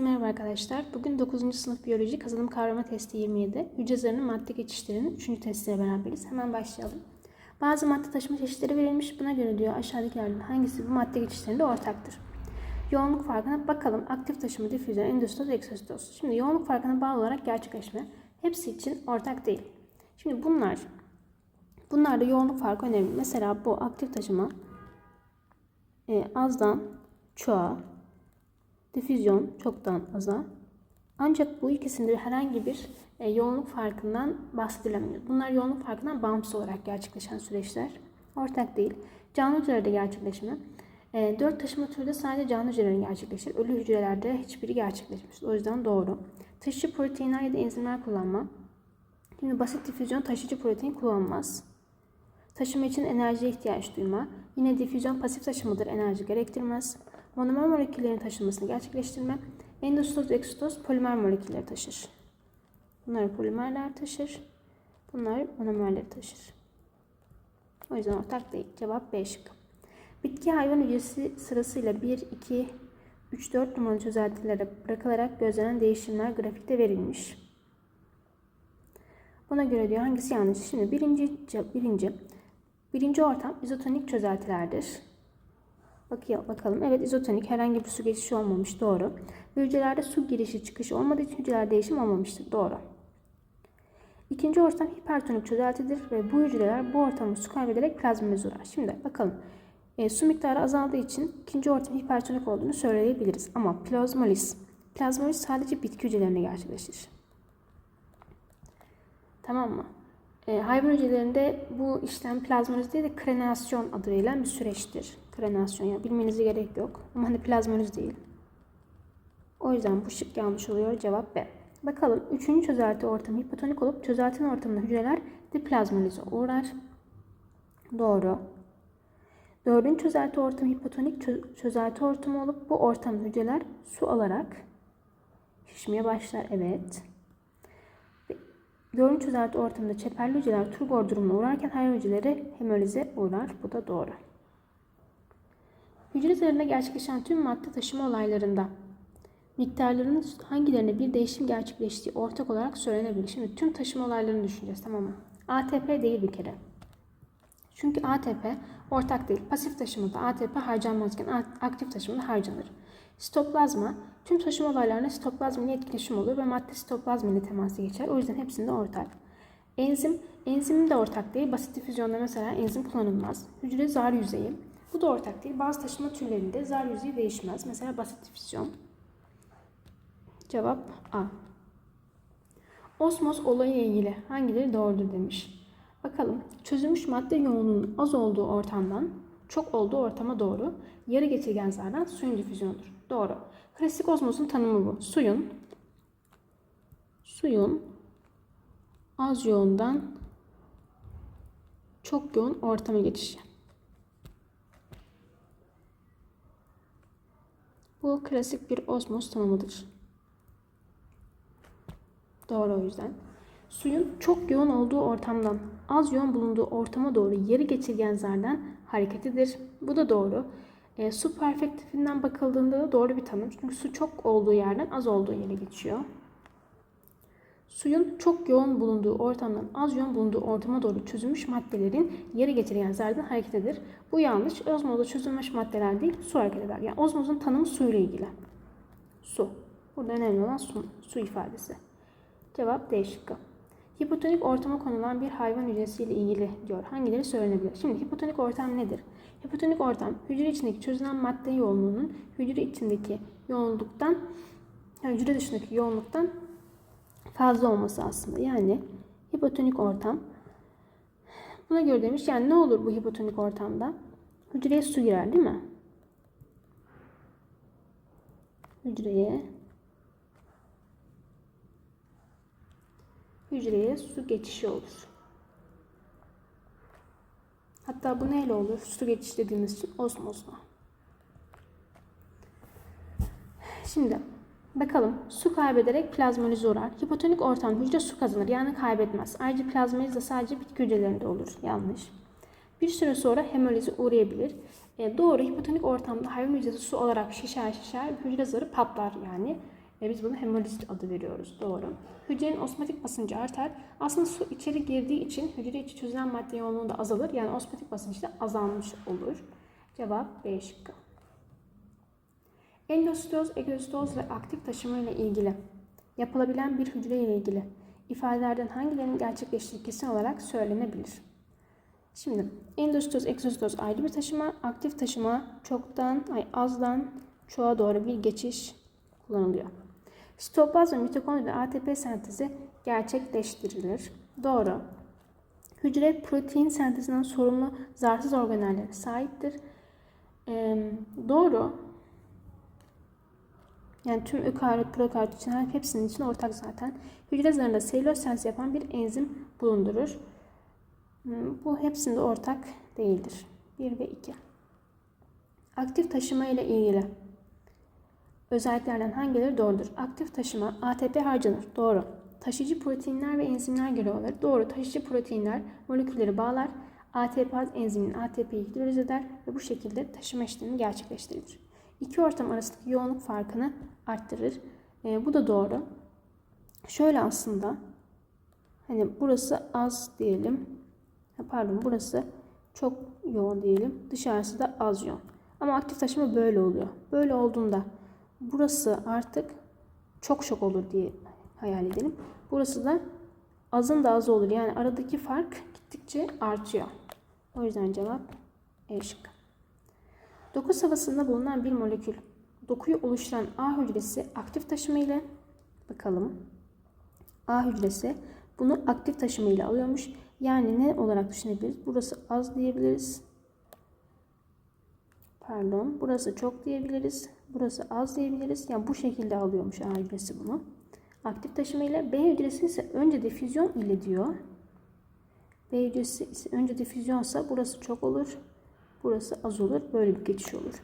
Herkese merhaba arkadaşlar. Bugün 9. sınıf biyoloji kazanım kavrama testi 27. Hücre madde geçişlerinin 3. testiyle beraberiz. Hemen başlayalım. Bazı madde taşıma çeşitleri verilmiş. Buna göre diyor aşağıdakilerden hangisi bu madde geçişlerinde ortaktır? Yoğunluk farkına bakalım. Aktif taşıma, difüzyon, endositoz, eksositoz. Şimdi yoğunluk farkına bağlı olarak gerçekleşme hepsi için ortak değil. Şimdi bunlar bunlarda yoğunluk farkı önemli. Mesela bu aktif taşıma e, azdan çoğa, difüzyon çoktan aza. Ancak bu ikisinde herhangi bir e, yoğunluk farkından bahsedilemiyor. Bunlar yoğunluk farkından bağımsız olarak gerçekleşen süreçler. Ortak değil. Canlı hücrelerde gerçekleşme. E, dört taşıma türü de sadece canlı hücrelerin gerçekleşir. Ölü hücrelerde hiçbiri gerçekleşmez. O yüzden doğru. Taşıyıcı proteinler ya da enzimler kullanma. Şimdi basit difüzyon taşıyıcı protein kullanmaz. Taşıma için enerjiye ihtiyaç duyma. Yine difüzyon pasif taşımadır, enerji gerektirmez. Monomer moleküllerin taşınmasını gerçekleştirme. Endositoz ve eksitoz polimer molekülleri taşır. Bunlar polimerler taşır. Bunlar monomerleri taşır. O yüzden ortak değil. Cevap B şıkkı. Bitki hayvan hücresi sırasıyla 1, 2, 3, 4 numaralı çözeltilere bırakılarak gözlenen değişimler grafikte verilmiş. Buna göre diyor hangisi yanlış? Şimdi birinci, birinci, birinci ortam izotonik çözeltilerdir. Bakıyor, bakalım. Evet izotonik herhangi bir su geçişi olmamış. Doğru. Hücrelerde su girişi çıkışı olmadığı için hücreler değişim olmamıştır. Doğru. İkinci ortam hipertonik çözeltidir ve bu hücreler bu ortamı su kaybederek plazmoliz uğrar. Şimdi bakalım. E, su miktarı azaldığı için ikinci ortam hipertonik olduğunu söyleyebiliriz. Ama plazmoliz, plazmoliz sadece bitki hücrelerinde gerçekleşir. Tamam mı? E, hayvan hücrelerinde bu işlem plazmoliz değil de krenasyon adı verilen bir süreçtir. Krenasyon ya bilmenize gerek yok. Ama hani plazmoliz değil. O yüzden bu şık yanlış oluyor. Cevap B. Bakalım üçüncü çözelti ortamı hipotonik olup çözeltinin ortamında hücreler diplazmolize uğrar. Doğru. Dördüncü çözelti ortamı hipotonik çözelti ortamı olup bu ortamda hücreler su alarak şişmeye başlar. Evet. Dördüncü çözelti ortamında çeperli hücreler turbor durumuna uğrarken hayvan hücreleri hemolize uğrar. Bu da doğru. Hücre zarında gerçekleşen tüm madde taşıma olaylarında miktarlarının hangilerine bir değişim gerçekleştiği ortak olarak söylenebilir. Şimdi tüm taşıma olaylarını düşüneceğiz tamam mı? ATP değil bir kere. Çünkü ATP ortak değil. Pasif taşımada ATP harcanmazken aktif taşımada harcanır. Sitoplazma tüm taşıma olaylarında sitoplazma ile etkileşim olur ve madde sitoplazma ile temasa geçer. O yüzden hepsinde ortak. Enzim, enzim de ortak değil. Basit difüzyonda mesela enzim kullanılmaz. Hücre zar yüzeyi. Bu da ortak değil. Bazı taşıma türlerinde zar yüzeyi değişmez. Mesela basit difüzyon. Cevap A. Osmoz olayı ilgili hangileri doğrudur demiş. Bakalım çözülmüş madde yoğunluğunun az olduğu ortamdan çok olduğu ortama doğru yarı geçirgen zardan suyun difüzyonudur. Doğru. Klasik osmozun tanımı bu. Suyun suyun az yoğundan çok yoğun ortama geçişi. Bu klasik bir osmoz tanımıdır. Doğru o yüzden. Suyun çok yoğun olduğu ortamdan az yoğun bulunduğu ortama doğru yarı geçirgen zardan hareketidir. Bu da doğru. E, su perspektifinden bakıldığında da doğru bir tanım. Çünkü su çok olduğu yerden az olduğu yere geçiyor. Suyun çok yoğun bulunduğu ortamdan az yoğun bulunduğu ortama doğru çözülmüş maddelerin yarı geçirgen zardan hareketidir. Bu yanlış. Ozmozda çözülmüş maddeler değil, su hareket eder. Yani ozmozun tanımı suyla ilgili. Su. Burada önemli olan su, su ifadesi. Cevap D şıkkı. Hipotonik ortama konulan bir hayvan hücresiyle ilgili diyor. Hangileri söylenebilir? Şimdi hipotonik ortam nedir? Hipotonik ortam hücre içindeki çözülen madde yoğunluğunun hücre içindeki yoğunluktan hücre dışındaki yoğunluktan fazla olması aslında. Yani hipotonik ortam. Buna göre demiş yani ne olur bu hipotonik ortamda? Hücreye su girer değil mi? Hücreye hücreye su geçişi olur. Hatta bu neyle olur? Su geçişi dediğimiz için osmozla. Şimdi bakalım su kaybederek plazmolize uğrar. Hipotonik ortam hücre su kazanır yani kaybetmez. Ayrıca plazmoliz de sadece bitki hücrelerinde olur. Yanlış. Bir süre sonra hemolize uğrayabilir. E, doğru hipotonik ortamda hayvan hücresi su olarak şişer şişer hücre zarı patlar yani. Ve biz buna hemoliz adı veriyoruz. Doğru. Hücrenin osmotik basıncı artar. Aslında su içeri girdiği için hücre içi çözülen madde yoğunluğu da azalır. Yani osmotik basınç da azalmış olur. Cevap B şıkkı. Endositoz, egositoz ve aktif taşıma ile ilgili yapılabilen bir hücre ile ilgili ifadelerden hangilerinin gerçekleştiği kesin olarak söylenebilir? Şimdi endositoz, egzositoz ayrı bir taşıma, aktif taşıma çoktan, ay azdan çoğa doğru bir geçiş kullanılıyor. Sitoplazma, mitokondri ve ATP sentezi gerçekleştirilir. Doğru. Hücre protein sentezinden sorumlu zarsız organellere sahiptir. Ee, doğru. Yani tüm ökaryot, prokaryot için hepsinin için ortak zaten. Hücre zarında selüloz sentezi yapan bir enzim bulundurur. Hmm, Bu hepsinde ortak değildir. 1 ve 2. Aktif taşıma ile ilgili özelliklerden hangileri doğrudur? Aktif taşıma ATP harcanır. Doğru. Taşıyıcı proteinler ve enzimler görev alır. Doğru. Taşıyıcı proteinler molekülleri bağlar. ATP enzimin ATP'yi hidroliz eder ve bu şekilde taşıma işlemi gerçekleştirilir. İki ortam arasındaki yoğunluk farkını arttırır. E, bu da doğru. Şöyle aslında hani burası az diyelim. Pardon burası çok yoğun diyelim. Dışarısı da az yoğun. Ama aktif taşıma böyle oluyor. Böyle olduğunda burası artık çok çok olur diye hayal edelim. Burası da azın da az olur. Yani aradaki fark gittikçe artıyor. O yüzden cevap E şıkkı. Doku sıvısında bulunan bir molekül. Dokuyu oluşturan A hücresi aktif taşıma ile bakalım. A hücresi bunu aktif taşıma ile alıyormuş. Yani ne olarak düşünebiliriz? Burası az diyebiliriz. Pardon. Burası çok diyebiliriz. Burası az diyebiliriz. Yani bu şekilde alıyormuş A hücresi bunu. Aktif taşıma ile B hücresi ise önce difüzyon ile diyor. B hücresi ise önce difüzyonsa burası çok olur. Burası az olur. Böyle bir geçiş olur.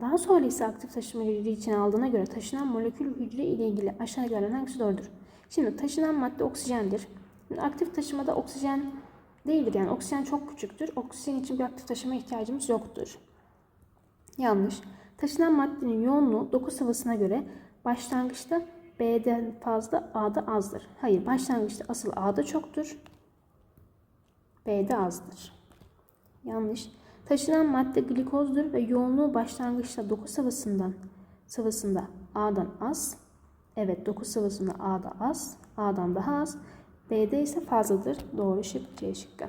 Daha sonra ise aktif taşıma hücre içine aldığına göre taşınan molekül hücre ile ilgili aşağıdakilerden hangisi doğrudur? Şimdi taşınan madde oksijendir. Şimdi aktif taşımada oksijen değildir. Yani oksijen çok küçüktür. Oksijen için bir aktif taşıma ihtiyacımız yoktur. Yanlış. Taşınan maddenin yoğunluğu doku sıvısına göre başlangıçta B'den fazla A'da azdır. Hayır başlangıçta asıl A'da çoktur. B'de azdır. Yanlış. Taşınan madde glikozdur ve yoğunluğu başlangıçta doku sıvısından sıvısında A'dan az. Evet doku sıvısında A'da az. A'dan daha az. B'de ise fazladır. Doğru şık C şıkkı.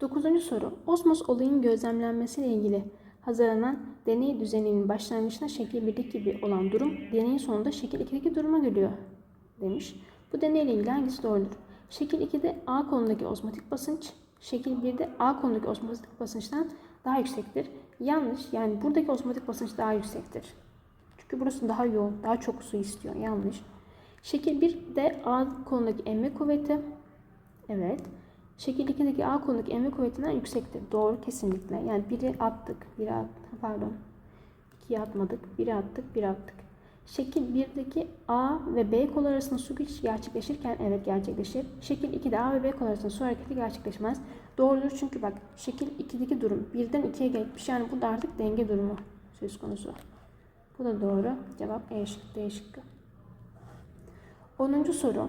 Dokuzuncu soru. Osmos olayın gözlemlenmesiyle ilgili hazırlanan deney düzeninin başlangıçta şekil 1'deki gibi olan durum deneyin sonunda şekil 2'deki duruma geliyor demiş. Bu deneyle ilgili hangisi doğrudur? Şekil 2'de A konumdaki osmotik basınç şekil 1'de A konumdaki osmotik basınçtan daha yüksektir. Yanlış. Yani buradaki osmotik basınç daha yüksektir. Çünkü burası daha yoğun, daha çok su istiyor. Yanlış. Şekil 1'de A konumdaki emme kuvveti evet. Şekil 2'deki A konumdaki emme kuvvetinden yüksektir. Doğru kesinlikle. Yani biri attık, biri attık, pardon. 2'yi atmadık, biri attık, biri attık. Şekil 1'deki A ve B kol arasında su geçişi gerçekleşirken evet gerçekleşir. Şekil 2'de A ve B kol arasında su hareketi gerçekleşmez. Doğrudur çünkü bak şekil 2'deki durum 1'den 2'ye geçmiş. Yani burada artık denge durumu söz konusu. Bu da doğru. Cevap E şıkkı, D şıkkı. 10. soru.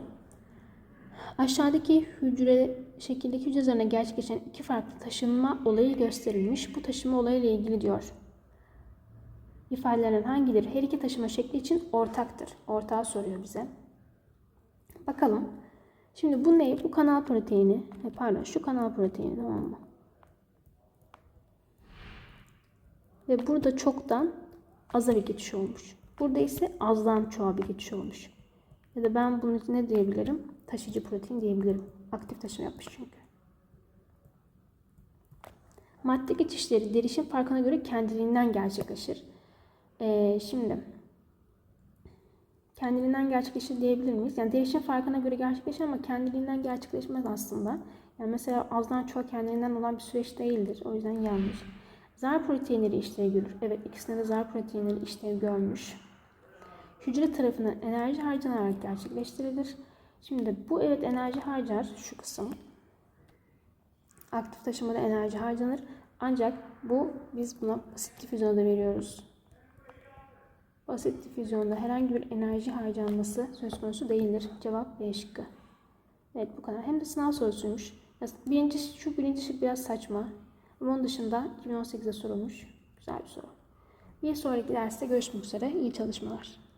Aşağıdaki hücre şekildeki hücre zarına gerçekleşen iki farklı taşınma olayı gösterilmiş. Bu taşıma olayı ile ilgili diyor. İfadelerden hangileri her iki taşıma şekli için ortaktır? Ortağı soruyor bize. Bakalım. Şimdi bu ne? Bu kanal proteini. Pardon şu kanal proteini tamam mı? Ve burada çoktan aza bir geçiş olmuş. Burada ise azdan çoğa bir geçiş olmuş. Ya da ben bunu ne diyebilirim? Taşıyıcı protein diyebilirim. Aktif taşıma yapmış çünkü. Madde geçişleri derişim farkına göre kendiliğinden gerçekleşir. Ee, şimdi kendiliğinden gerçekleşir diyebilir miyiz? Yani derişim farkına göre gerçekleşir ama kendiliğinden gerçekleşmez aslında. Yani mesela azdan çoğa kendiliğinden olan bir süreç değildir. O yüzden yanlış. Zar proteinleri işlev görür. Evet ikisinde de zar proteinleri işlev görmüş. Hücre tarafından enerji harcanarak gerçekleştirilir. Şimdi bu evet enerji harcar şu kısım. Aktif taşımada enerji harcanır. Ancak bu biz buna basit difüzyona da veriyoruz. Basit difüzyonda herhangi bir enerji harcanması söz konusu değildir. Cevap B şıkkı. Evet bu kadar. Hem de sınav sorusuymuş. Birinci, şu birinci şık biraz saçma. Ama onun dışında 2018'de sorulmuş. Güzel bir soru. Bir sonraki derste görüşmek üzere. İyi çalışmalar.